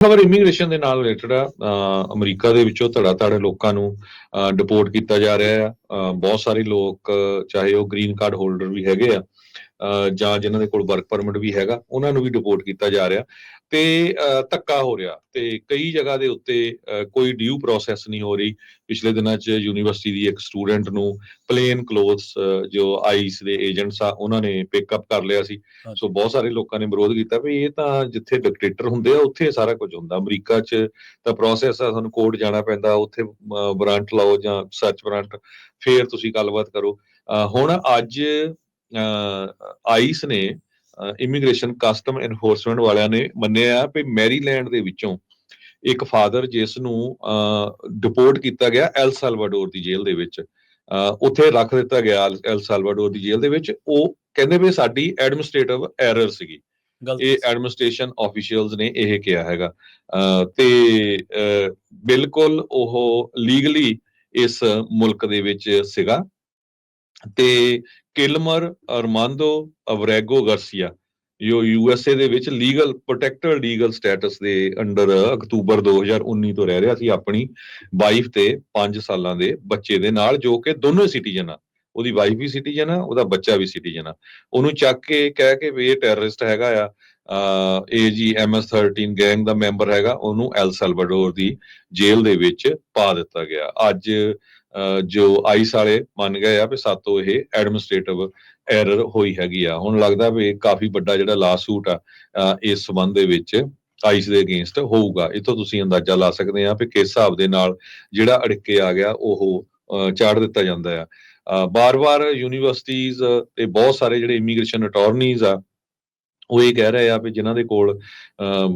ਖਬਰ ਇਮੀਗ੍ਰੇਸ਼ਨ ਦੇ ਨਾਲ ਰਿਲੇਟਡ ਆ ਅਮਰੀਕਾ ਦੇ ਵਿੱਚੋਂ ਧੜਾ ਧੜ ਲੋਕਾਂ ਨੂੰ ਡਿਪੋਰਟ ਕੀਤਾ ਜਾ ਰਿਹਾ ਆ। ਬਹੁਤ ਸਾਰੇ ਲੋਕ, ਚਾਹੇ ਉਹ ਗ੍ਰੀਨ ਕਾਰਡ ਹੋਲਡਰ ਵੀ ਹੈਗੇ ਆ ਜਾਂ ਜਿਨ੍ਹਾਂ ਦੇ ਕੋਲ ਵਰਕ ਪਰਮਿਟ ਵੀ ਹੈਗਾ ਉਹਨਾਂ ਨੂੰ ਵੀ ਡਿਪੋਰਟ ਕੀਤਾ ਜਾ ਰਿਹਾ। ਤੇ ਧੱਕਾ ਹੋ ਰਿਹਾ। ਤੇ ਕਈ ਜਗ੍ਹਾ ਦੇ ਉੱਤੇ ਕੋਈ ਡਿਊ ਪ੍ਰੋਸੈਸ ਨਹੀਂ ਹੋ ਰਹੀ। ਪਿਛਲੇ ਦਿਨਾਂ 'ਚ ਯੂਨੀਵਰਸਿਟੀ ਦੀ ਇੱਕ ਸਟੂਡੈਂਟ ਨੂੰ ਪਲੇਨ ਕਲੋਥਸ ਜੋ ਆਈਸ ਦੇ ਏਜੰਟਸ ਆ ਉਹਨਾਂ ਨੇ ਪਿਕਅਪ ਕਰ ਲਿਆ ਸੀ। ਸੋ ਬਹੁਤ ਸਾਰੇ ਲੋਕਾਂ ਨੇ ਵਿਰੋਧ ਕੀਤਾ ਵੀ ਇਹ ਤਾਂ ਜਿੱਥੇ ਡਿਕਟੇਟਰ ਹੁੰਦੇ ਆ ਉੱਥੇ ਸਾਰਾ ਕੁਝ ਹੁੰਦਾ। ਅਮਰੀਕਾ 'ਚ ਤਾਂ ਪ੍ਰੋਸੈਸ ਆ ਤੁਹਾਨੂੰ ਕੋਰਟ ਜਾਣਾ ਪੈਂਦਾ ਉੱਥੇ ਵਾਰੰਟ ਲਾਓ ਜਾਂ ਸਰਚ ਵਾਰੰਟ ਫੇਰ ਤੁਸੀਂ ਗੱਲਬਾਤ ਕਰੋ। ਹੁਣ ਅੱਜ ਆਈਸ ਨੇ ਇਮੀਗ੍ਰੇਸ਼ਨ ਕਸਟਮ ਐਨਫੋਰਸਮੈਂਟ ਵਾਲਿਆਂ ਨੇ ਮੰਨਿਆ ਵੀ ਮੈਰੀਲੈਂਡ ਦੇ ਵਿੱਚੋਂ ਇੱਕ ਫਾਦਰ ਜਿਸ ਨੂੰ ਡਿਪੋਰਟ ਕੀਤਾ ਗਿਆ ਐਲ ਸਾਲਵਾਡੋਰ ਦੀ ਜੇਲ੍ਹ ਦੇ ਵਿੱਚ ਉੱਥੇ ਰੱਖ ਦਿੱਤਾ ਗਿਆ ਐਲ- ਸਾਲਵਾਡੋਰ ਦੀ ਜੇਲ੍ਹ ਦੇ ਵਿੱਚ ਉਹ ਕਹਿੰਦੇ ਵੀ ਸਾਡੀ ਐਡਮਿਨਿਸਟ੍ਰੇਟਿਵ ਐਰਰ ਸੀਗੀ। ਇਹ ਐਡਮਿਨਿਸਟ੍ਰੇਸ਼ਨ ਆਫੀਸ਼ੀਅਲਸ ਨੇ ਇਹ ਕਿਹਾ ਹੈਗਾ। ਤੇ ਬਿਲਕੁਲ ਉਹ ਲੀਗਲੀ ਇਸ ਮੁਲਕ ਦੇ ਵਿੱਚ ਸੀਗਾ। ਤੇ ਕਿਲਮਰ, ਅਰਮਾਂਦੋ, ਅਵਰੈਗੋ ਗਾਰਸੀਆ। ਜੋ ਯੂਐਸਏ ਦੇ ਵਿੱਚ ਲੀਗਲ ਪ੍ਰੋਟੈਕਟਡ ਲੀਗਲ ਸਟੇਟਸ ਦੇ ਅੰਡਰ ਅਕਤੂਬਰ 2019 ਤੋਂ ਰਹਿ ਰਿਹਾ ਸੀ ਆਪਣੀ ਵਾਈਫ ਤੇ 5 ਸਾਲਾਂ ਦੇ ਬੱਚੇ ਦੇ ਨਾਲ, ਜੋ ਕਿ ਦੋਨੋਂ ਸਿਟੀਜ਼ਨ ਆ। ਉਹਦੀ ਵਾਈਫ ਵੀ ਸਿਟੀਜ਼ਨ ਆ, ਉਹਦਾ ਬੱਚਾ ਵੀ ਸਿਟੀਜ਼ਨ ਆ। ਉਹਨੂੰ ਚੱਕ ਕੇ ਕਹਿ ਕੇ ਵੀ ਇਹ ਟੈਰਰਿਸਟ ਹੈਗਾ ਆ ਏਜੀ ਐਮਐਸ 13 ਗੈਂਗ ਦਾ ਮੈਂਬਰ ਹੈਗਾ, ਉਹਨੂੰ ਐਲ ਸਲਵਾਡੋਰ ਦੀ ਜੇਲ੍ਹ ਦੇ ਵਿੱਚ ਪਾ ਦਿੱਤਾ ਗਿਆ। ਅੱਜ ਜੋ ਆਈਸ ਵਾਲੇ ਮੰਨ ਗਏ ਆ ਵੀ ਸਾਤੋਂ ਇਹ ਐਡਮਿਨਿਸਟ੍ਰੇਟਿਵ ਐਰਰ ਹੋਈ ਹੈਗੀ ਆ। ਹੁਣ ਲੱਗਦਾ ਵੀ ਕਾਫੀ ਵੱਡਾ ਜਿਹੜਾ ਲਾਸੂਟ ਆ ਇਸ ਸਬੰਧ ਦੇ ਵਿੱਚ ਆਈਸ ਦੇ ਅਗੇਂਸਟ ਹੋਊਗਾ। ਇਥੋਂ ਤੁਸੀਂ ਅੰਦਾਜ਼ਾ ਲਾ ਸਕਦੇ ਆ ਵੀ ਕਿਸ ਹਿਸਾਬ ਦੇ ਨਾਲ ਜਿਹੜਾ ਅੜਕੇ ਆ ਗਿਆ, ਉਹ ਚਾੜ ਦਿੱਤਾ ਜਾਂਦਾ ਆ। ਬਾਰ-ਬਾਰ ਯੂਨੀਵਰਸਿਟੀਆਂ ਤੇ ਬਹੁਤ ਸਾਰੇ ਜਿਹੜੇ ਇਮੀਗ੍ਰੇਸ਼ਨ ਅਟਾਰਨੀਜ਼ ਆ, ਉਹ ਇਹ ਕਹਿ ਰਹੇ ਆ ਵੀ ਜਿਨ੍ਹਾਂ ਦੇ ਕੋਲ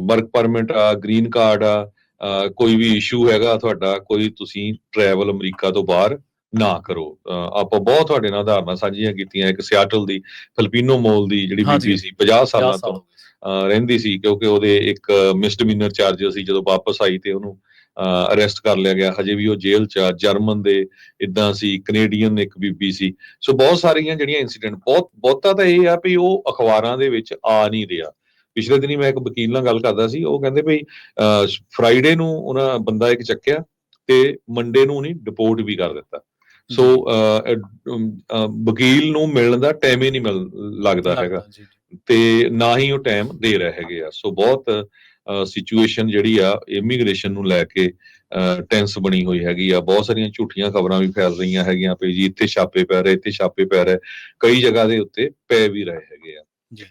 ਵਰਕ ਪਰਮਿਟ ਆ ਗ੍ਰੀਨ ਕਾਰਡ ਆ ਕੋਈ ਵੀ ਇਸ਼ੂ ਹੈਗਾ ਤੁਹਾਡਾ ਕੋਈ ਤੁਸੀਂ ਟਰੈਵਲ ਅਮਰੀਕਾ ਤੋਂ ਬਾਹਰ ਨਾ ਕਰੋ। ਆਪਾਂ ਬਹੁਤ ਤੁਹਾਡੇ ਨਾਲ ਉਦਾਹਰਨਾਂ ਸਾਂਝੀਆਂ ਕੀਤੀਆਂ ਇੱਕ ਸਿਆਟਲ ਦੀ ਫਿਲਪੀਨੋ ਮੋਲ ਦੀ ਜਿਹੜੀ। ਬੀਬੀ ਸੀ 50 ਸਾਲਾਂ ਤੋਂ ਰਹਿੰਦੀ ਸੀ ਕਿਉਂਕਿ ਉਹਦੇ ਇੱਕ ਮਿਸਡਮੀਨਰ ਚਾਰਜ ਸੀ ਜਦੋਂ ਵਾਪਸ ਆਈ ਤੇ ਉਹਨੂੰ ਅਰੈਸਟ ਕਰ ਲਿਆ ਗਿਆ। ਹਜੇ ਵੀ ਉਹ ਜੇਲ੍ਹ 'ਚ ਆ ਜਰਮਨ ਦੇ ਇਦਾਂ ਸੀ ਕੈਨੇਡੀਅਨ ਇੱਕ ਬੀਬੀ ਸੀ। ਸੋ ਬਹੁਤ ਸਾਰੀਆਂ ਜਿਹੜੀਆਂ ਇਨਸੀਡੈਂਟ ਬਹੁਤ ਬਹੁਤਾ ਤਾਂ ਇਹ ਆ ਵੀ ਉਹ ਅਖਬਾਰਾਂ ਦੇ ਵਿੱਚ ਆ ਨਹੀਂ ਰਿਹਾ। ਪਿਛਲੇ ਦਿਨੀ ਮੈਂ ਇੱਕ ਵਕੀਲ ਨਾਲ ਗੱਲ ਕਰਦਾ ਸੀ ਉਹ ਕਹਿੰਦੇ ਵੀ ਫਰਾਈਡੇ ਨੂੰ ਉਹਨਾਂ ਬੰਦਾ ਇੱਕ ਚੱਕਿਆ ਤੇ ਮੰਡੇ ਨੂੰ ਨਹੀਂ ਡਿਪੋਰਟ ਵੀ ਕਰ ਦਿੱਤਾ। ਸੋ ਵਕੀਲ ਨੂੰ ਮਿਲਣ ਦਾ ਟਾਈਮ ਹੀ ਨਹੀਂ ਮਿਲ ਲੱਗਦਾ ਹੈਗਾ। ਤੇ ਨਾ ਹੀ ਉਹ ਟਾਈਮ ਦੇ ਰਹੇ ਹੈਗੇ ਆ। ਸੋ ਬਹੁਤ ਸਿਚੁਏਸ਼ਨ ਜਿਹੜੀ ਆ ਇਮੀਗ੍ਰੇਸ਼ਨ ਨੂੰ ਲੈ ਕੇ ਟੈਂਸ ਬਣੀ ਹੋਈ ਹੈਗੀ ਆ। ਬਹੁਤ ਸਾਰੀਆਂ ਝੂਠੀਆਂ ਖਬਰਾਂ ਵੀ ਫੈਲ ਰਹੀਆਂ ਹੈਗੀਆਂ ਵੀ ਜੀ। ਇੱਥੇ ਛਾਪੇ ਪੈ ਰਹੇ ਇੱਥੇ ਛਾਪੇ ਪੈ ਰਹੇ। ਕਈ ਜਗ੍ਹਾ ਦੇ ਉੱਤੇ ਪੈ ਵੀ ਰਹੇ ਹੈਗੇ ਆ। ਜੀ।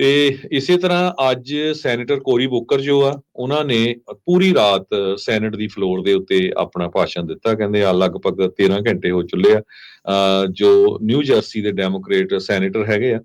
ਤੇ ਇਸੇ ਤਰ੍ਹਾਂ ਅੱਜ ਸੈਨੇਟਰ ਕੋਰੀ ਬੋਕਰ ਜੋ ਆ, ਉਹਨਾਂ ਨੇ ਪੂਰੀ ਰਾਤ ਸੈਨੇਟ ਦੀ ਫਲੋਰ ਦੇ ਉੱਤੇ ਆਪਣਾ ਭਾਸ਼ਣ ਦਿੱਤਾ। ਕਹਿੰਦੇ ਆ ਲਗਭਗ 13 ਘੰਟੇ ਹੋ ਚੁੱਲੇ ਆ। ਜੋ ਨਿਊ ਜਰਸੀ ਦੇ ਡੈਮੋਕ੍ਰੇਟ ਸੈਨੇਟਰ ਹੈਗੇ ਆ